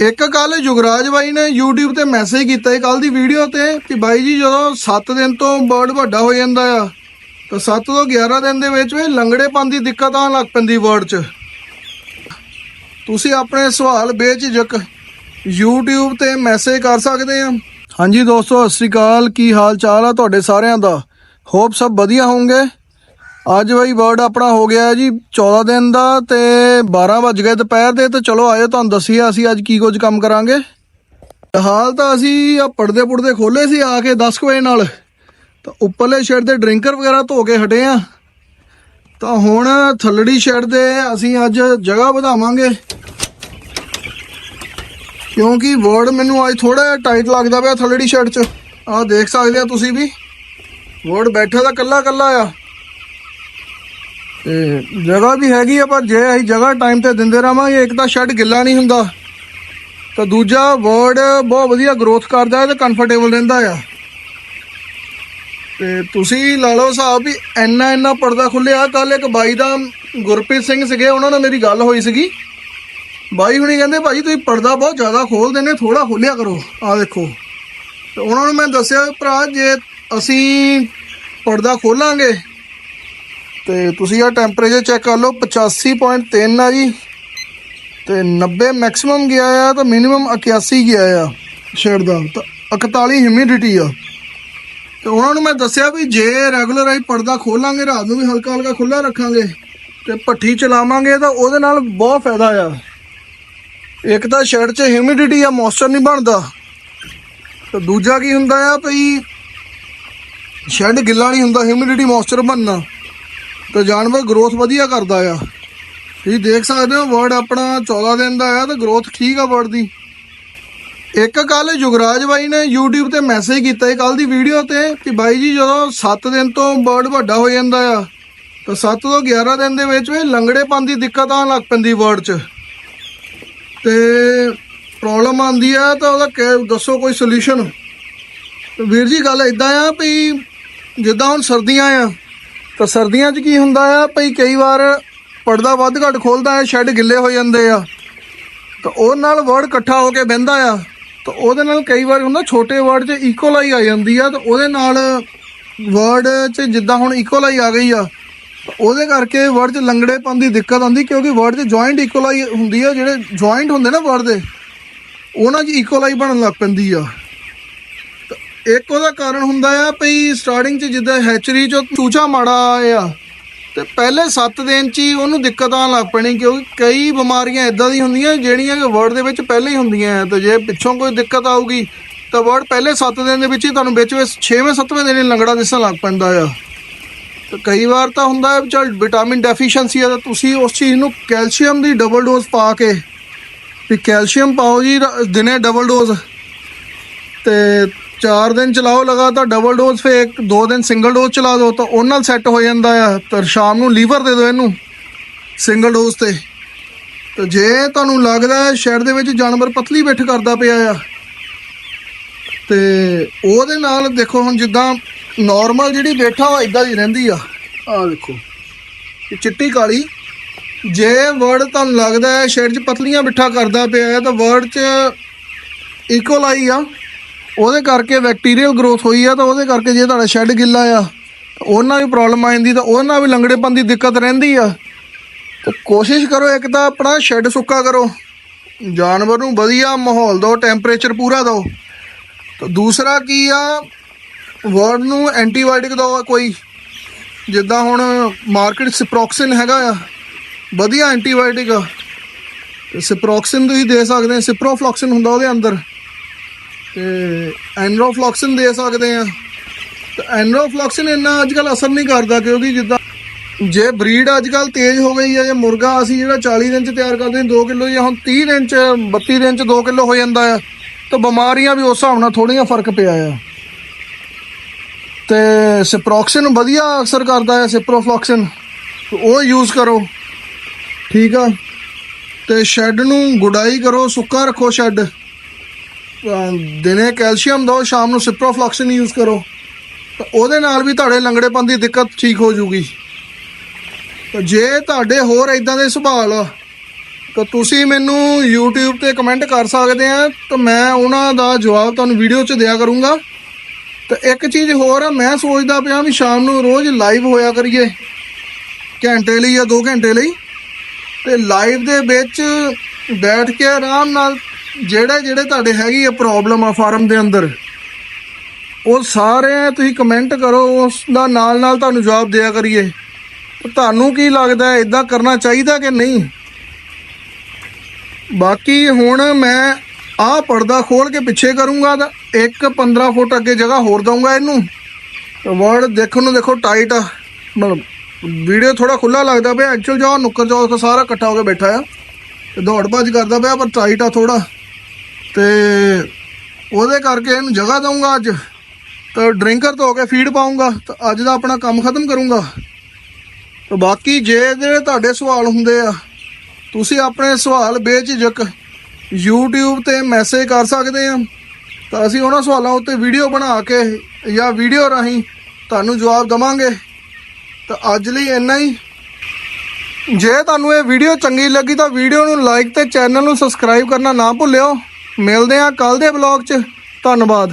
ਇੱਕ ਕੱਲ ਯੁਗਰਾਜ ਬਾਈ ਨੇ YouTube ਤੇ ਮੈਸੇਜ ਕੀਤਾ ਸੀ ਕੱਲ ਦੀ ਵੀਡੀਓ ਤੇ ਕਿ ਬਾਈ ਜੀ ਜਦੋਂ 7 ਦਿਨ ਤੋਂ ਬਰਡ ਵੱਡਾ ਹੋ ਜਾਂਦਾ ਆ, ਤਾਂ 7 ਤੋਂ 11 ਦਿਨ ਦੇ ਵਿੱਚ ਵੀ ਲੰਗੜੇਪਨ ਦੀ ਦਿੱਕਤ ਆਉਣ ਲੱਗ ਪੈਂਦੀ ਵਰਡ 'ਚ। ਤੁਸੀਂ ਆਪਣੇ ਸਵਾਲ ਬੇਝਿਜਕ YouTube ਤੇ ਮੈਸੇਜ ਕਰ ਸਕਦੇ ਆ। ਹਾਂਜੀ ਦੋਸਤੋ, ਸਤਿ ਸ੍ਰੀ ਅਕਾਲ। ਕੀ ਹਾਲ ਚਾਲ ਆ ਤੁਹਾਡੇ ਸਾਰਿਆਂ ਦਾ? ਹੋਪ ਸਭ ਵਧੀਆ ਹੋਵੋਗੇ। ਅੱਜ ਬਈ ਬਰਡ ਆਪਣਾ ਹੋ ਗਿਆ ਜੀ 14 ਦਿਨ ਦਾ ਤੇ 12 ਵਜ ਗਏ ਦੁਪਹਿਰ ਦੇ ਤੇ ਚਲੋ ਆਇਓ ਤੁਹਾਨੂੰ ਦੱਸੀਏ ਅਸੀਂ ਅੱਜ ਕੀ ਕੁਝ ਕੰਮ ਕਰਾਂਗੇ। ਹਾਲ ਤਾਂ ਅਸੀਂ ਆ ਪਰਦੇ ਪੁਰਦੇ ਖੋਲੇ ਸੀ ਆ ਕੇ 10 ਕੁ ਵਜੇ ਨਾਲ। ਤਾਂ ਉੱਪਰਲੇ ਸ਼ੈਡ ਦੇ ਡਰਿੰਕਰ ਵਗੈਰਾ ਧੋ ਕੇ ਹਟੇ ਆ ਤਾਂ ਹੁਣ ਥੱਲੜੀ ਸ਼ੈਡ ਦੇ ਅਸੀਂ ਅੱਜ ਜਗ੍ਹਾ ਵਧਾਵਾਂਗੇ। ਕਿਉਂਕਿ ਵਰਡ ਮੈਨੂੰ ਅੱਜ ਥੋੜਾ ਜਿਹਾ ਟਾਈਟ ਲੱਗਦਾ ਪਿਆ ਥੱਲੜੀ ਸ਼ੈਡ 'ਚ। ਆਹ ਦੇਖ ਸਕਦੇ ਆ ਤੁਸੀਂ ਵੀ। ਵਰਡ ਬੈਠਾ ਤਾਂ ਕੱਲਾ ਕੱਲਾ ਆ। ਤੇ ਜਗ੍ਹਾ ਵੀ ਹੈਗੀ ਆ, ਪਰ ਜੇ ਅਸੀਂ ਜਗ੍ਹਾ ਟਾਈਮ ਤੇ ਦਿੰਦੇ ਰਵਾਂਗੇ ਇੱਕ ਤਾਂ ਸ਼ੈੱਡ ਗਿੱਲਾ ਨਹੀਂ ਹੁੰਦਾ। ਤਾਂ ਦੂਜਾ ਵਰਡ ਬਹੁਤ ਵਧੀਆ ਗਰੋਥ ਕਰਦਾ ਹੈ ਤੇ ਕੰਫਰਟੇਬਲ ਰਹਿੰਦਾ ਆ। ਤੇ ਤੁਸੀਂ ਲਾ ਲਓ ਹਿਸਾਬ ਵੀ ਇੰਨਾ ਇੰਨਾ ਪਰਦਾ ਖੁੱਲਿਆ ਕੱਲ ਇੱਕ ਬਾਈ ਦਾ ਗੁਰਪ੍ਰੀਤ ਸਿੰਘ ਸੀਗੇ, ਉਹਨਾਂ ਨਾਲ ਮੇਰੀ ਗੱਲ ਹੋਈ ਸੀਗੀ। ਬਾਈ ਹੁਣੀ ਕਹਿੰਦੇ ਭਾਜੀ ਤੁਸੀਂ ਪਰਦਾ ਬਹੁਤ ਜ਼ਿਆਦਾ ਖੋਲਦੇ ਨੇ ਥੋੜਾ ਖੋਲਿਆ ਕਰੋ ਆ ਦੇਖੋ। ਤੇ ਉਹਨਾਂ ਨੂੰ ਮੈਂ ਦੱਸਿਆ, ਭਰਾ, ਜੇ ਅਸੀਂ ਪਰਦਾ ਖੋਲਾਂਗੇ ਤੇ ਤੁਸੀਂ ਆ ਟੈਂਪਰੇਚਰ ਚੈੱਕ ਕਰ ਲਓ 85.3 ਆ ਜੀ। ਤੇ 90 ਮੈਕਸਿਮਮ ਗਿਆ ਆ, ਤਾਂ ਮਿਨੀਮਮ 81 ਗਿਆ ਆ ਸ਼ੇਡ ਦਾ। ਤਾਂ 41 ਹਿਊਮਿਡਿਟੀ ਆ। ਤੇ ਉਹਨਾਂ ਨੂੰ ਮੈਂ ਦੱਸਿਆ ਵੀ ਜੇ ਰੈਗੂਲਰ ਆਈ ਪਰਦਾ ਖੋਲਾਂਗੇ, ਰਾਤ ਨੂੰ ਵੀ ਹਲਕਾ ਹਲਕਾ ਖੁੱਲਾ ਰੱਖਾਂਗੇ ਤੇ ਭੱਠੀ ਚਲਾਵਾਂਗੇ, ਤਾਂ ਉਹਦੇ ਨਾਲ ਬਹੁਤ ਫਾਇਦਾ ਆ। ਇੱਕ ਤਾਂ ਸ਼ੈਡ 'ਚ ਹਿਊਮਿਡਿਟੀ ਆ ਮੌਇਸਚਰ ਨਹੀਂ ਬਣਦਾ। ਤੇ ਦੂਜਾ ਕੀ ਹੁੰਦਾ ਆ, ਭਈ ਸ਼ੈਡ ਗਿੱਲਾ ਨਹੀਂ ਹੁੰਦਾ ਹਿਊਮਿਡਿਟੀ ਮੌਇਸਚਰ ਬਣਨਾ। ਤੇ ਜਾਨਵਰ ਗਰੋਥ ਵਧੀਆ ਕਰਦਾ ਆ। ਤੁਸੀਂ ਦੇਖ ਸਕਦੇ ਹੋ ਵਰਡ ਆਪਣਾ 14 ਦਿਨ ਦਾ ਆ ਤੇ ਗਰੋਥ ਠੀਕ ਆ ਵਰਡ ਦੀ। ਇੱਕ ਕੱਲ ਯੁਗਰਾਜ ਬਾਈ ਨੇ YouTube ਤੇ ਮੈਸੇਜ ਕੀਤਾ ਸੀ ਕੱਲ ਦੀ ਵੀਡੀਓ ਤੇ ਕਿ ਬਾਈ ਜੀ ਜਦੋਂ 7 ਦਿਨ ਤੋਂ ਬਰਡ ਵੱਡਾ ਹੋ ਜਾਂਦਾ ਆ, ਤਾਂ 7 ਤੋਂ 11 ਦਿਨ ਦੇ ਵਿੱਚ ਵੀ ਲੰਗੜੇਪਨ ਦੀ ਦਿੱਕਤ ਆਉਣ ਲੱਗ ਪੈਂਦੀ ਵਰਡ 'ਚ। ਤੇ ਪ੍ਰੋਬਲਮ ਆਉਂਦੀ ਆ ਤਾਂ ਉਹਦਾ ਕਿ- ਦੱਸੋ ਕੋਈ ਸੋਲੂਸ਼ਨ ਵੀਰ ਜੀ ਗੱਲ ਇਦਾਂ ਆ ਵੀ ਜਿੱਦਾਂ ਹੁਣ ਸਰਦੀਆਂ ਆ ਤਾਂ ਸਰਦੀਆਂ 'ਚ ਕੀ ਹੁੰਦਾ ਆ, ਭਈ ਕਈ ਵਾਰ ਪਰਦਾ ਵੱਧ ਘੱਟ ਖੋਲਦਾ ਹੈ, ਸ਼ੈੱਡ ਗਿੱਲੇ ਹੋ ਜਾਂਦੇ ਆ। ਤਾਂ ਉਹ ਨਾਲ ਵਰਡ ਇਕੱਠਾ ਹੋ ਕੇ ਬਹਿੰਦਾ ਆ। ਤਾਂ ਉਹਦੇ ਨਾਲ ਕਈ ਵਾਰ ਹੁੰਦਾ ਛੋਟੇ ਵਰਡ 'ਚ ਇਕੋਲਾਈ ਆ ਜਾਂਦੀ ਆ, ਤਾਂ ਉਹਦੇ ਨਾਲ ਵਰਡ 'ਚ ਜਿੱਦਾਂ ਹੁਣ ਇਕੋਲਾਈ ਆ ਗਈ ਆ, ਤਾਂ ਉਹਦੇ ਕਰਕੇ ਵਰਡ 'ਚ ਲੰਗੜੇਪਨ ਦੀ ਦਿੱਕਤ ਆਉਂਦੀ ਕਿਉਂਕਿ ਵਰਡ 'ਚ ਜੁਆਇੰਟ ਇਕੁਅਲਾਈ ਹੁੰਦੀ ਆ, ਜਿਹੜੇ ਜੁਆਇੰਟ ਹੁੰਦੇ ਨਾ ਵਰਡ ਦੇ, ਉਹਨਾਂ 'ਚ ਇਕੋਲਾਈ ਬਣਨ ਲੱਗ ਪੈਂਦੀ ਆ। ਇੱਕ ਉਹਦਾ ਕਾਰਨ ਹੁੰਦਾ ਆ ਭਈ ਸਟਾਰਟਿੰਗ 'ਚ ਜਿੱਦਾਂ ਹੈਚਰੀ 'ਚੋਂ ਚੂਚਾ ਮਾੜਾ ਆਇਆ ਤੇ ਪਹਿਲੇ 7 ਦਿਨ 'ਚ ਹੀ ਉਹਨੂੰ ਦਿੱਕਤ ਆਉਣ ਲੱਗ ਪੈਣੀ ਕਿਉਂਕਿ ਕਈ ਬਿਮਾਰੀਆਂ ਇਦਾਂ ਦੀ ਹੁੰਦੀਆਂ ਜਿਹੜੀਆਂ ਕਿ ਵਰਡ ਦੇ ਵਿੱਚ ਪਹਿਲਾਂ ਹੀ ਹੁੰਦੀਆਂ ਆ ਤੇ ਜੇ ਪਿੱਛੋਂ ਕੋਈ ਦਿੱਕਤ ਆਊਗੀ ਤਾਂ ਵਰਡ ਪਹਿਲੇ 7 ਦਿਨ ਦੇ ਵਿੱਚ ਹੀ ਤੁਹਾਨੂੰ ਵਿੱਚ ਵਿੱਚ 6ਵੇਂ 7ਵੇਂ ਦਿਨ ਹੀ ਲੰਗੜਾ ਦਿਸਣ ਲੱਗ ਪੈਂਦਾ ਆ। ਤੇ ਕਈ ਵਾਰ ਤਾਂ ਹੁੰਦਾ ਹੈ ਵੀ ਚਲ ਵਿਟਾਮਿਨ ਡੈਫੀਸ਼ੀਐਂਸੀ ਆ ਤਾਂ ਤੁਸੀਂ ਉਸ ਚੀਜ਼ ਨੂੰ ਕੈਲਸ਼ੀਅਮ ਦੀ ਡਬਲ ਡੋਜ਼ ਪਾ ਕੇ ਵੀ ਕੈਲਸ਼ੀਅਮ ਪਾਓ ਜੀ ਦਿਨੇ ਡਬਲ ਡੋਜ਼ ਤੇ 4 ਦਿਨ ਚਲਾਓ, ਲਗਾਤਾਰ ਡਬਲ ਡੋਜ਼ ਫੇ ਇੱਕ ਦੋ ਦਿਨ ਸਿੰਗਲ ਡੋਜ਼ ਚਲਾ ਦਿਓ, ਤਾਂ ਉਹਨਾਂ ਨਾਲ ਸੈੱਟ ਹੋ ਜਾਂਦਾ ਆ। ਤਾਂ ਸ਼ਾਮ ਨੂੰ ਲੀਵਰ ਦੇ ਦਿਓ ਇਹਨੂੰ ਸਿੰਗਲ ਡੋਜ਼ ਤੇ। ਤੇ ਜੇ ਤੁਹਾਨੂੰ ਲੱਗਦਾ ਸ਼ਹਿਰ ਦੇ ਵਿੱਚ ਜਾਨਵਰ ਪਤਲੀ ਬਿੱਠ ਕਰਦਾ ਪਿਆ ਆ, ਤੇ ਉਹਦੇ ਨਾਲ ਦੇਖੋ ਹੁਣ ਜਿੱਦਾਂ ਨਾਰਮਲ ਜਿਹੜੀ ਬੈਠਾ ਉਹ ਇਦਾਂ ਹੀ ਰਹਿੰਦੀ ਆ। ਆਹ ਦੇਖੋ, ਇਹ ਚਿੱਟੀ ਕਾਲੀ। ਜੇ ਵਰਡ ਤੁਹਾਨੂੰ ਲੱਗਦਾ ਹੈ ਸ਼ੇਡ 'ਚ ਪਤਲੀਆਂ ਬਿੱਠਾ ਕਰਦਾ ਪਿਆ ਹੈ ਤਾਂ ਵਰਡ 'ਚ ਇਕੁਅਲ ਆਈ ਆ। ਉਹਦੇ ਕਰਕੇ ਬੈਕਟੀਰੀਅਲ ਗਰੋਥ ਹੋਈ ਆ ਤਾਂ ਉਹਦੇ ਕਰਕੇ ਜੇ ਤੁਹਾਡਾ ਸ਼ੈੱਡ ਗਿੱਲਾ ਆ ਤਾਂ ਉਹਨਾਂ ਵੀ ਪ੍ਰੋਬਲਮ ਆ ਜਾਂਦੀ ਤਾਂ ਉਹਨਾਂ ਵੀ ਲੰਗੜੇਪਨ ਦੀ ਦਿੱਕਤ ਰਹਿੰਦੀ ਆ। ਤਾਂ ਕੋਸ਼ਿਸ਼ ਕਰੋ ਇੱਕ ਤਾਂ ਆਪਣਾ ਸ਼ੈੱਡ ਸੁੱਕਾ ਕਰੋ, ਜਾਨਵਰ ਨੂੰ ਵਧੀਆ ਮਾਹੌਲ ਦਿਓ ਟੈਂਪਰੇਚਰ ਪੂਰਾ ਦਿਓ। ਤਾਂ ਦੂਸਰਾ ਕੀ ਆ ਵਰਡ ਨੂੰ ਐਂਟੀਬਾਇਓਟਿਕ ਦਿਓ ਕੋਈ, ਜਿੱਦਾਂ ਹੁਣ ਮਾਰਕੀਟ ਸਿਪਰੋਕਸਿਨ ਹੈਗਾ ਆ, ਵਧੀਆ ਐਂਟੀਬਾਇਓਟਿਕ ਆ। ਸਿਪਰੋਕਸਿਨ ਤੁਸੀਂ ਦੇ ਸਕਦੇ ਆ ਸਿਪਰੋਫਲੌਕਸਿਨ ਹੁੰਦਾ ਉਹਦੇ ਅੰਦਰ। ਤੇ ਐਨਰੋਫਲੌਕਸਿਨ ਦੇ ਸਕਦੇ ਆ। ਤੇ ਐਨਰੋਫਲੌਕਸਿਨ ਇੰਨਾ ਅੱਜ ਕੱਲ ਅਸਰ ਨਹੀਂ ਕਰਦਾ ਕਿਉਂਕਿ ਜਿੱਦਾਂ ਜੇ ਬਰੀਡ ਅੱਜ ਕੱਲ ਤੇਜ਼ ਹੋ ਗਈ ਹੈ ਜੇ ਮੁਰਗਾ ਅਸੀਂ ਜਿਹੜਾ 40 ਦਿਨ ਚ ਤਿਆਰ ਕਰਦੇ ਹਾਂ 2 ਕਿਲੋ ਜਾਂ ਹੁਣ 30 ਦਿਨ ਚ 32 ਦਿਨ ਚ 2 ਕਿਲੋ ਹੋ ਜਾਂਦਾ ਆ, ਤਾਂ ਬਿਮਾਰੀਆਂ ਵੀ ਉਸ ਹਿਸਾਬ ਨਾਲ ਥੋੜੀਆਂ ਫ਼ਰਕ ਪਿਆ ਆ। ਤੇ ਸਿਪਰੋਕਸਿਨ ਵਧੀਆ ਅਸਰ ਕਰਦਾ ਹੈ ਸਿਪਰੋਫਲੌਕਸਿਨ। ਉਹ ਯੂਜ਼ ਕਰੋ। ਠੀਕ ਆ? ਤੇ ਸ਼ੈੱਡ ਨੂੰ ਗੁਡਾਈ ਕਰੋ, ਸੁੱਕਾ ਰੱਖੋ ਸ਼ੈੱਡ। ਦਿਨੇ ਕੈਲਸ਼ੀਅਮ ਦਿਓ ਸ਼ਾਮ ਨੂੰ ਸਿਪਰੋਫਲੌਕਸਿਨ ਯੂਜ਼ ਕਰੋ। ਤਾਂ ਉਹਦੇ ਨਾਲ ਵੀ ਤੁਹਾਡੇ ਲੰਗੜੇਪਨ ਦੀ ਦਿੱਕਤ ਠੀਕ ਹੋ ਜੂਗੀ। ਤਾਂ ਜੇ ਤੁਹਾਡੇ ਹੋਰ ਇਦਾਂ ਦੇ ਸੁਭਾਅ ਆ, ਤਾਂ ਤੁਸੀਂ ਮੈਨੂੰ YouTube ਤੇ ਕਮੈਂਟ ਕਰ ਸਕਦੇ ਆ, ਤਾਂ ਮੈਂ ਉਹਨਾਂ ਦਾ ਜਵਾਬ ਤੁਹਾਨੂੰ ਵੀਡੀਓ 'ਚ ਦਿਆ ਕਰੂੰਗਾ। ਤੇ ਇੱਕ ਚੀਜ਼ ਹੋਰ ਆ, ਮੈਂ ਸੋਚਦਾ ਪਿਆ ਵੀ ਸ਼ਾਮ ਨੂੰ ਰੋਜ਼ ਲਾਈਵ ਹੋਇਆ ਕਰੀਏ, ਘੰਟੇ ਲਈ ਜਾਂ 2 ਘੰਟੇ ਲਈ। ਤੇ ਲਾਈਵ ਦੇ ਵਿੱਚ ਬੈਠ ਕੇ ਆਰਾਮ ਨਾਲ ਜਿਹੜੇ ਜਿਹੜੇ ਤੁਹਾਡੇ ਹੈਗੀ ਆ ਪ੍ਰੋਬਲਮ ਆ ਫਾਰਮ ਦੇ ਅੰਦਰ, ਉਹ ਸਾਰੇ ਤੁਸੀਂ ਕਮੈਂਟ ਕਰੋ ਉਸ ਦਾ ਨਾਲ ਨਾਲ ਤੁਹਾਨੂੰ ਜਵਾਬ ਦਿਆ ਕਰੀਏ। ਤੁਹਾਨੂੰ ਕੀ ਲੱਗਦਾ ਹੈ ਇਦਾਂ ਕਰਨਾ ਚਾਹੀਦਾ ਕਿ ਨਹੀਂ? ਬਾਕੀ ਹੁਣ ਮੈਂ ਆਹ ਪਰਦਾ ਖੋਲ ਕੇ ਪਿੱਛੇ ਕਰੂੰਗਾ ਤਾਂ ਇੱਕ 15 ਫੁੱਟ ਅੱਗੇ ਜਗ੍ਹਾ ਹੋਰ ਦਊਂਗਾ ਇਹਨੂੰ। ਵਰਡ ਦੇਖਣ ਨੂੰ ਦੇਖੋ ਟਾਈਟ ਆ। ਮਤਲਬ ਵੀਡੀਓ ਥੋੜਾ ਖੁੱਲਾ ਲੱਗਦਾ ਪਿਆ ਐਕਚੁਅਲ ਜੋ ਨੁੱਕਰ ਜੋ ਉੱਥੇ ਸਾਰਾ ਇਕੱਠਾ ਹੋ ਕੇ ਬੈਠਾ ਆ। ਤੇ ਦੌੜ ਭੱਜ ਕਰਦਾ ਪਿਆ, ਪਰ ਟਾਈਟ ਆ ਥੋੜਾ ਤੇ ਉਹਦੇ ਕਰਕੇ ਇਹਨੂੰ ਜਗ੍ਹਾ ਦਊਂਗਾ ਅੱਜ। ਤਾਂ ਡਰਿੰਕਰ ਧੋ ਕੇ ਫੀਡ ਪਾਉਂਗਾ ਤਾਂ ਅੱਜ ਦਾ ਆਪਣਾ ਕੰਮ ਖਤਮ ਕਰੂੰਗਾ। ਤੇ ਬਾਕੀ ਜੇ ਜਿਹੜੇ ਤੁਹਾਡੇ ਸਵਾਲ ਹੁੰਦੇ ਆ, ਤੁਸੀਂ ਆਪਣੇ ਸਵਾਲ ਬੇਝਿਜਕ YouTube ਤੇ ਮੈਸੇਜ ਕਰ ਸਕਦੇ ਆ। ਤਾਂ ਅਸੀਂ ਉਹਨਾਂ ਸਵਾਲਾਂ ਉੱਤੇ ਵੀਡੀਓ ਬਣਾ ਕੇ ਜਾਂ ਵੀਡੀਓ ਰਾਹੀਂ ਤੁਹਾਨੂੰ ਜਵਾਬ ਦਵਾਂਗੇ। ਤਾਂ ਅੱਜ ਲਈ ਇੰਨਾ ਹੀ। ਜੇ ਤੁਹਾਨੂੰ ਇਹ ਵੀਡੀਓ ਚੰਗੀ ਲੱਗੀ ਤਾਂ ਵੀਡੀਓ ਨੂੰ ਲਾਈਕ ਤੇ ਚੈਨਲ ਨੂੰ ਸਬਸਕ੍ਰਾਈਬ ਕਰਨਾ ਨਾ ਭੁੱਲਿਓ। ਮਿਲਦੇ ਹਾਂ ਕੱਲ ਦੇ ਵਲੌਗ 'ਚ। ਧੰਨਵਾਦ।